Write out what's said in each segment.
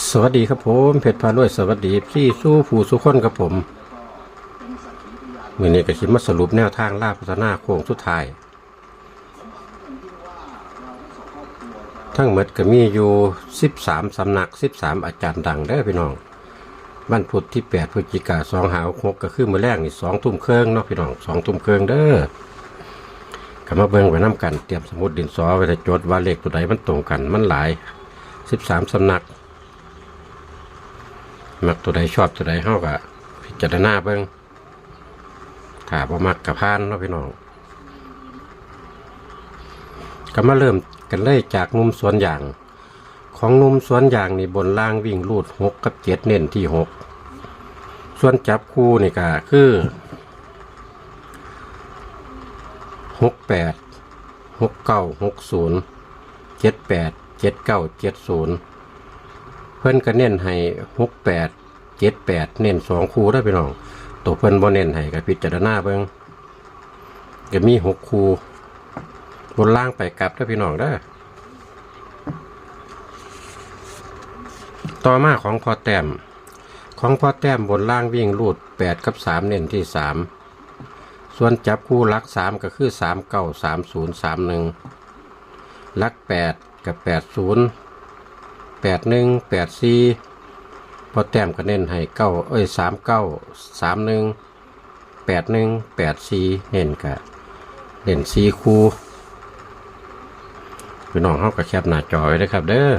สวัสดีครับผมเพชรพารวยสวัสดีพี่สู้ผู้สุขคนครับผมมือนี้ก็คิดมาสรุปแนวทางล่าพัฒนาโค้งสุดท้ายทั้งหมดก็มีอยู่ 13 สำนัก 13 อาจารย์ดังได้พี่น้องวันพุธที่ 8พฤศจิกาสองหาวหกก็คือมือแรกนี่สองทุ่มเครื่องเนาะพี่น้องสองทุ่มเครื่องเด้อก็มาเบิ่งไว้น้ำกันเตรียมสมุดดินสอไว้จะจดว่าเลขตัวใดมันตรงกันมันหลาย 13 สำนัก มักตัวใดชอบตัวใดเฮาก็พิจารณาเบิ่งถ้าบ่มักกับพานเนาะพี่น้องก็มาเริ่มกันเลยจากนุ่มสวนยาง ของนุ่มสวนยางนี่บนล่างวิ่งรูดหกกับเจ็ดเน้นที่หกส่วนจับคู่นี่ก็คือหกแปดหกเก้าหกศูนย์เจ็ดแปดเจ็ดเก้าเจ็ดศูนย์ เพิ่นก็เน้นให้หกแปดเจ็ดแปดเน้นสองคู่ได้พี่น้องตัวเพิ่นบ่เน้นให้ก็พิจารณาเบิ่งก็มีหกคู่บนล่างไปกลับได้พี่น้องได้ต่อมาของพอแต้มของพอแต้มบนล่างวิ่งรูดแปดกับสามเน้นที่สามส่วนจับคู่ลักสามก็คือสามเก้าสามศูนย์สามหนึ่งลักแปดกับแปดศูนย์ แปดหนึ่งแปดสี่พอแต้มก็เน้นให้เก้าเอ้ยสามเก้าสามหนึ่งแปดหนึ่งแปดสี่เน้นกะเน้นสี่คู่พี่น้องเขาก็แคบหน้าจอไว้นะครับเด้อ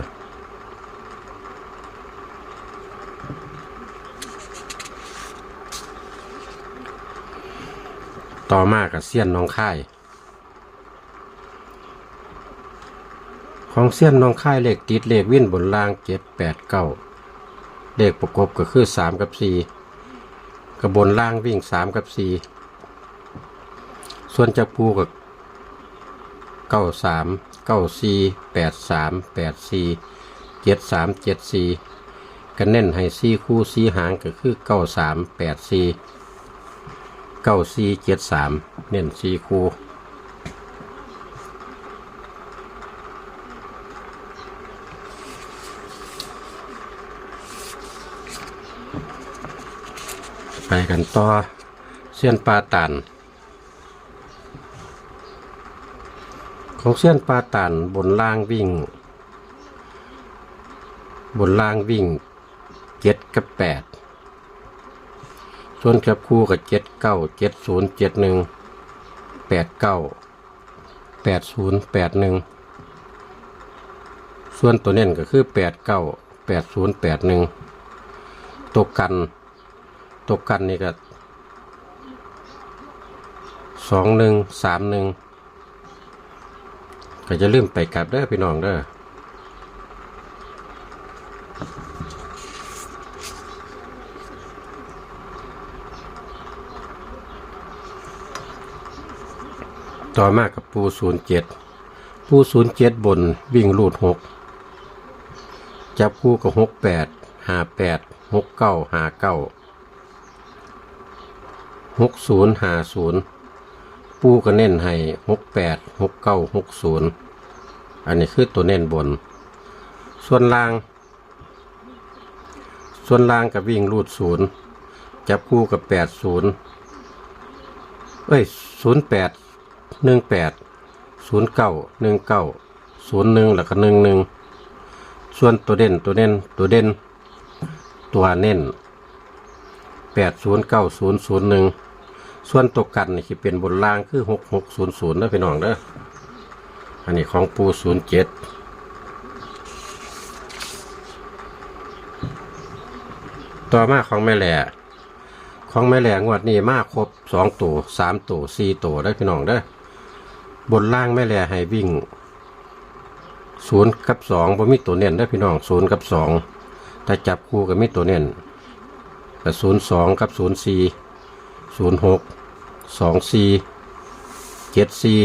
ต่อมากับเสี้ยนน้องค่าย ของเส้ยนน้องค่ายเลขติดเลขวิ่นบนล่างเจ็ดแปดเก้าเลขประกบก็คือสามกับสี่กับบนล่างวิ่งสามกับสี่ส่วนจับปูกับเก้าสามเก้าสี่แปดสามแปดสี่เจ็ดสามเจ็ดสี่กันเน้นให้สี่คู่สี่หางก็คือเก้าสามแปดสี่เก้าสี่เจ็ดสามเน้นสี่คู่ ไปกันต่อเส้นปลาตันของเส้นปลาตันบนล่างวิ่ง บนล่างวิ่งเจ็ดกับแปดส่วนกับคู่กับเจ็ดเก้าเจ็ดศูนย์เจ็ดหนึ่งแปดเก้าแปดศูนย์แปดหนึ่งส่วนตัวเน้นก็คือแปดเก้าแปดศูนย์แปดหนึ่งตัวกัน ตกกันนี่ก็สองหนึ่งสามหนึ่งก็จะลืมไปกลับเด้อพี่น้องเด้อต่อมากับปูศูนย์เจ็ดปูศูนย์เจ็ดบนวิ่งรูดหกจับคู่กับหกแปดหาแปดหกเก้าหาเก้า หกศูนย์ห้าศูนย์ปูก็เน้นให้หกแปดหกเก้าหกศูนย์อันนี้คือตัวเน้นบน ส่วนล่าง ส่วนล่างกับวิ่งรูดศูนย์จับคู่กับแปดศูนย์เอ้ยศูนย์แปดหนึ่งแปดศูนย์เก้าหนึ่งเก้าศูนย์หนึ่งแล้วก็หนึ่งหนึ่งส่วนตัวเด่นตัวเน้นตัวเด่นตัวเน้น แปดศูนย์เก้าศูนย์ศูนย์หนึ่งส่วนตกกันนี่คือเป็นบนล่างคือหกหกศูนย์ศูนย์นะพี่น้องเด้ออันนี้ของปูศูนย์เจ็ดต่อมาของแม่แหล่ของแม่แหล่งวดนี้มาครบสองตัวสามตัวสี่ตัวได้พี่น้องเด้อบนล่างแม่แหล่ให้วิ่งศูนย์กับสองบ่มีตัวเน้นได้พี่น้องศูนย์กับสองถ้าจับคู่กับมีตัวเน้น กับศูนย์สองกับศูนย์สี่ศูนย์หกสองสี่เจ็ดสี่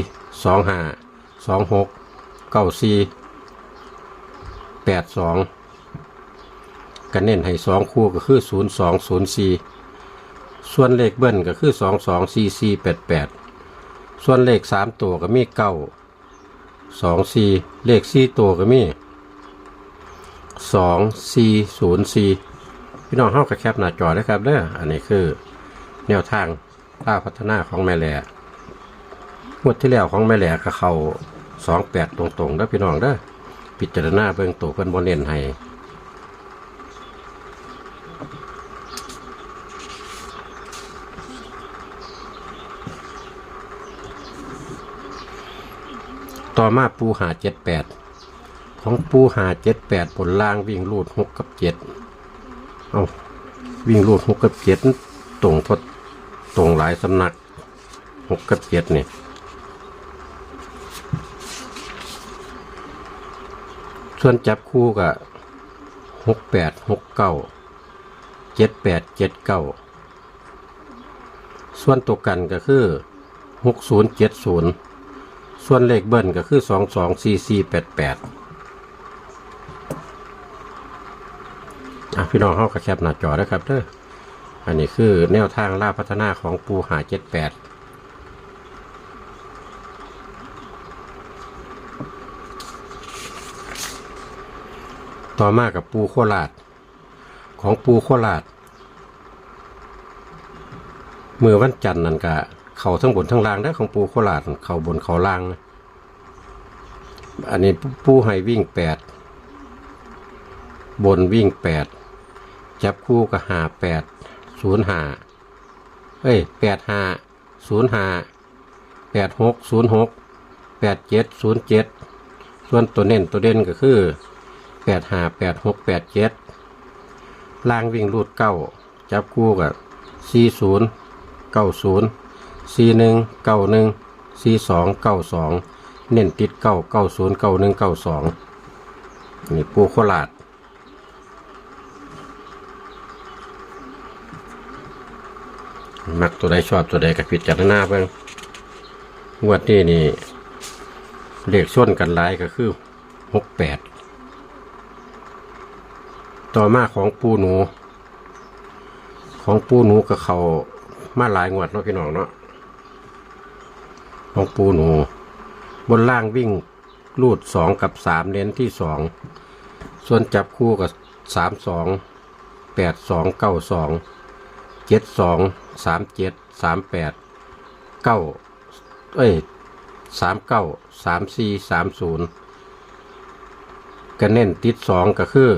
สองห้าสองหกเก้าสี่แปดสองกันเน้นให้สองคู่ก็คือศูนย์สองศูนย์สี่ส่วนเลขเบิ้ลก็คือสองสองสี่สี่แปดแปดส่วนเลขสามตัวก็มีเก้าสองสี่เลขสี่ตัวก็มีสองสี่ศูนย์สี่ พี่น้องเข้ากับแคปหน้าจอได้ครับเด้ออันนี้คือแนวทางล่าพัฒนาของแม่แหล่งวดที่แล้วของแม่แหล่ก็เข้าสองแปดตรงๆเด้อพี่น้องเด้อพิจารณาเบื้องตัวเพิ่นบนเน้นให้ต่อมาปูหาเจ็ดแปดของปูหาเจ็ดแปดผลล่างวิ่งรูดหกกับเจ็ด เอาวิ่งรูดหกกับเจ็ดตรงทดตรงหลายสำนักหกกับเจ็ดเนี่ยส่วนจับคู่กับหกแปดหกเก้าเจ็ดแปดเจ็ดเก้าส่วนตัวกันก็คือหกศูนย์เจ็ดศูนย์ส่วนเลขเบิ้ลก็คือสองสองสี่สี่แปดแปด อะพี่น้องเข้ากระแคบหน้าจอนะครับเด้ออันนี้คือแนวทางล่าพัฒนาของปูหาเจ็ดแปดต่อมากับปูโคราชของปูโคราชเมื่อวันจันทร์นั่นกะเขาทั้งบนทั้งล่างได้ของปูโคราชเขาบนเขาล่างนะอันนี้ปูให้วิ่งแปดบนวิ่งแปด จับคู่กับหาแปดศูนย์หาเอ้ยแปดหาศูนย์หาแปดหกศูนย์หกแปดเจ็ดศูนย์เจ็ดส่วนตัวเน้นตัวเด่นก็คือแปดหาแปดหกแปดเจ็ดล่างวิ่งรูดเก้าจับคู่กับสี่ศูนย์เก้าศูนย์สี่หนึ่งเก้าหนึ่งสี่สองเก้าสองเน้นติดเก้าเก้าศูนย์เก้าหนึ่งเก้าสองนี่ปูโคราช มักตัวใดชอบตัวใดกับพิจารณาเบ้างงวดนี้นี่เลขส้นกันหลายก็คือหกแปดต่อมาของปูหนู ของปูหนูกับเขามาหลายงวดเนาะพี่น้องเนาะของปูหนู บนล่างวิ่งรูดสองกับสามเน้นที่สองส่วนจับคู่กับสามสองแปดสองเก้าสอง เจ็ดสองสามเจ็ดสามแปดเก้าเอ้ยสามเก้าสามสี่สามศูนย์ก็เน้นติดสองก็คือ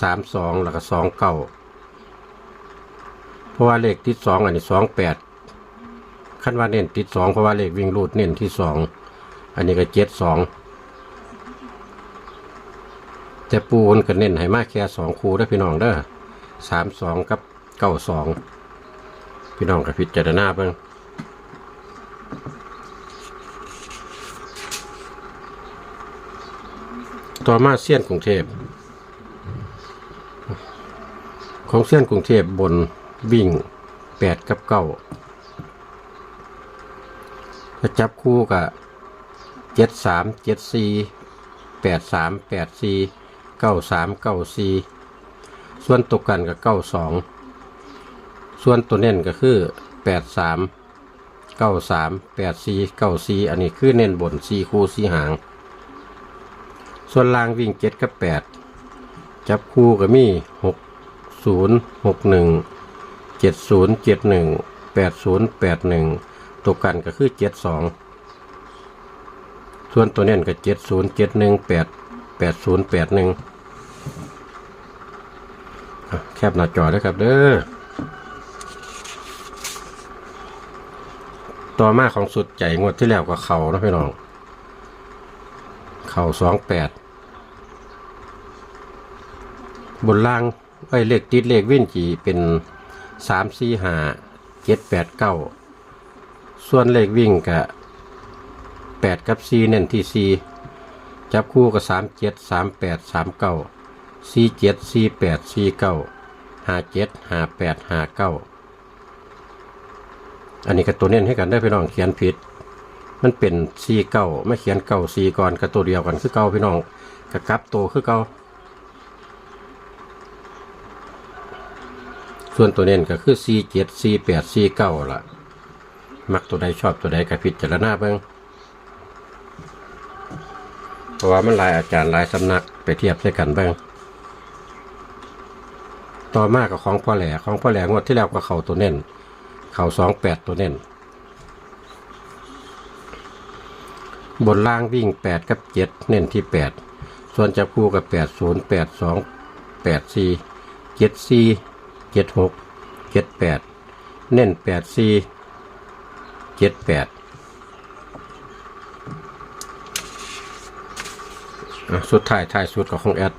สามสองแล้วก็สองเก้าเพราะว่าเลขติดสองอันนี้สองแปดขั้นว่าเน้นติดสองเพราะว่าเลขวิ่งรูดเน้นที่สองอันนี้ก็เจ็ดสองแต่ปูนก็เน้นให้มากแค่สองคูได้พี่น้องเด้อสามสองกับ เก้าสองพี่น้องกับพิจารณาเบิ่งต่อมาเสี้ยนกรุงเทพ ของเสี้ยนกรุงเทพบนวิ่งแปดกับเก้าจะจับคู่กับเจ็ดสามเจ็ดสี่แปดสามแปดสี่เก้าสามเก้าสี่ส่วนตกกันกับเก้าสอง ส่วนตัวเน้นก็คือแปดสามเก้าสามแปดสี่เก้าสี่อันนี้คือเน้นบนสี่คู่สี่หาง ส่วนล่างวิ่งเจ็ดกับแปดจับคู่กับมีหกศูนย์หกหนึ่งเจ็ดศูนย์เจ็ดหนึ่งแปดศูนย์แปดหนึ่งตัวกันก็คือเจ็ดสองส่วนตัวเน้นก็เจ็ดศูนย์เจ็ดหนึ่งแปดแปดศูนย์แปดหนึ่งแคบหน้าจอด้วยครับเด้อ ต่อมาของสุดใจงวดที่แล้วก็เขานะพี่น้อง เข่าสองแปดบนล่างไอ้เลขติดเลขวิ่นจีเป็นสามสี่ห้าเจ็ดแปดเก้าส่วนเลขวิ่งกับแปดกับสี่เน้นที่สี่จับคู่กับสามเจ็ดสามแปดสามเก้าสี่เจ็ดสี่แปดสี่เก้าห้าเจ็ดห้าแปดห้าเก้า อันนี้ก็ตัวเน้นให้กันได้พี่น้องเขียนผิด มันเป็นสี่เก้าไม่เขียนเก้าสี่ก่อนกับตัวเดียวกันคือเก้าพี่น้องกับกลับตัวคือเก้าส่วนตัวเน้นก็คือ C เจ็ด C แปด C เก้าล่ะ มักตัวใดชอบตัวใดก็พิดจารณาเบิ่งเพราะว่ามันลายอาจารย์ลายสำนักไปเทียบใส่กันเบิ่งต่อมากับของพ่อแหล่ของพ่อแหล่งวดที่แล้วก็เข่าตัวเน้น เข่าสองแปดตัวเน้น บนล่างวิ่งแปดกับเจ็ดเน้นที่แปดส่วนจับคู่กับแปดศูนย์แปดสองแปดสี่เจ็ดสี่เจ็ดหกเจ็ดแปดเน้นแปดสี่เจ็ดแปดสุดท้ายท้ายสุดกับของแอด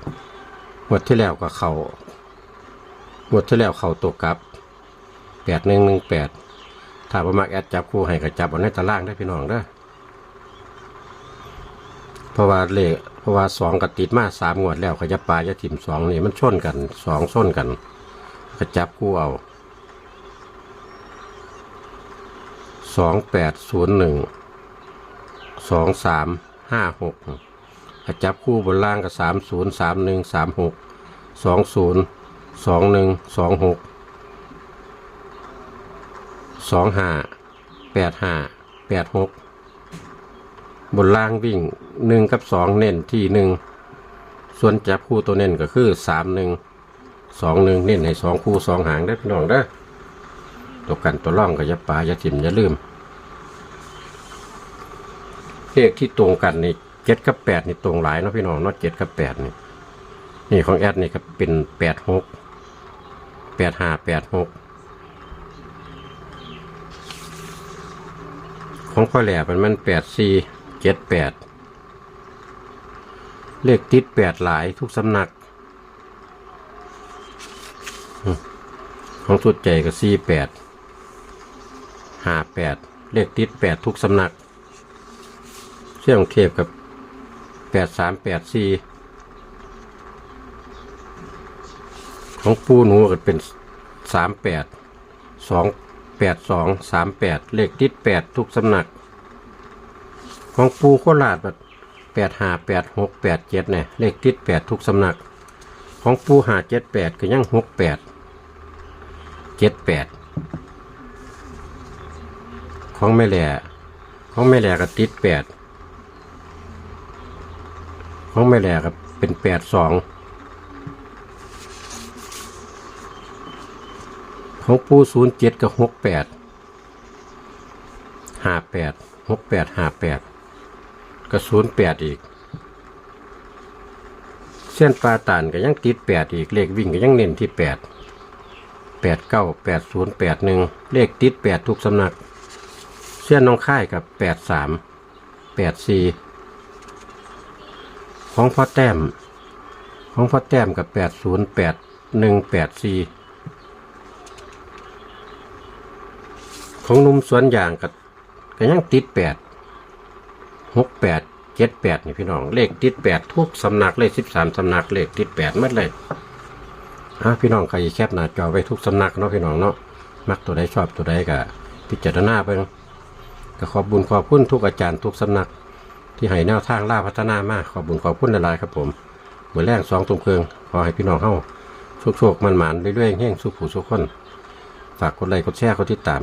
หมดที่แล้วก็เขาหมดที่แล้วเขาตัวกลับ แปดหนึ่งหนึ่งแปดถ้าประมาแอดจับคู่ให้ก็จับเอาในตารางได้พี่น้องเด้อเพราะว่าเลขเพราะว่าสองกับติดมาสามงวดแล้วก็จะปลายจะถิ่มสองนี่มันชนกันสองชนกันก็จับคู่เอาสองแปดศูนย์หนึ่งสองสามห้าหกจับคู่บนล่างก็สามศูนย์สามหนึ่งสามหกสองศูนย์สองหนึ่งสองหก สองห้าแปดห้าแปดหกบนล่างวิ่งหนึ่งกับสองเน้นที่หนึ่งส่วนจับคู่ตัวเน้นก็คือสามหนึ่งสองหนึ่งเน้นให้สองคู่สองหางได้พี่น้องเด้อตัวกันตัวร่องก็อย่าปลาอย่าถิ่มอย่าลืมเลขที่ตรงกันนี่เจ็ดกับแปดนี่ตรงหลายเนาะพี่น้องเนาะเจ็ดกับแปดนี่นี่ของแอดนี่ก็เป็นแปดหกแปดห้าแปดหก ของพ่อแหลมันมันแปดสี่เจ็ดแปดเลขติดแปดหลายทุกสำนัก ของสุดใจก็สี่แปดห้าแปดเลขติดแปดทุกสำนัก เชื่อมเทพกับแปดสามแปดสี่ของปูหนูก็เป็นสามแปดสอง 8 2 3 8 เลขติด 8 ทุกสำนัก ของปูโคราชแบบ8 5 8 6 8 7เนี่ยเลขติด 8 ทุกสำนัก ของปูหา7 8 ก็ยัง 6 8 7 8 ของแม่แหล่ของแม่แหล่ก็ติด 8 ของแม่แหล่ก็เป็น 8 2 หกปูศูนย์เจ็ดกับหกแปดห้าแปดหกแปดห้าแปดกับศูนย์แปดอีก เส้นปลาตานก็ยังติดแปดอีกเลขวิ่งก็ยังเน้นที่แปดแปดเก้าแปดศูนย์แปดหนึ่งเลขติดแปดทุกสำนัก เส้นน้องค่ายกับแปดสามแปดสี่ของพ่อแต้ม ของพ่อแต้มกับแปดศูนย์แปดหนึ่งแปดสี่ ของหนุ่มสวนยางกับก็ยังติดแปดหกแปดเจ็ดแปดนี่พี่น้อง เลขติดแปดทุกสำนักเลขสิบสามสำนักเลขติดแปดมัดเลยฮะพี่น้องใครแคบหน้าจอไว้ทุกสำนักเนาะพี่น้องเนาะมักตัวใดชอบตัวใดก็พิจารณาไปก็ขอบบุญขอบคุณทุกอาจารย์ทุกสำนัก ที่ให้แนวทางล่าพัฒนามากขอบบุญขอบคุณหลายครับผมเหมือนแรกสองตุ่มเครืองขอให้พี่น้องเข้าโชคๆมันหมานเรื่อยๆแห้งสุขผู้สุขคนฝากกดไลค์กดแชร์กดติดตาม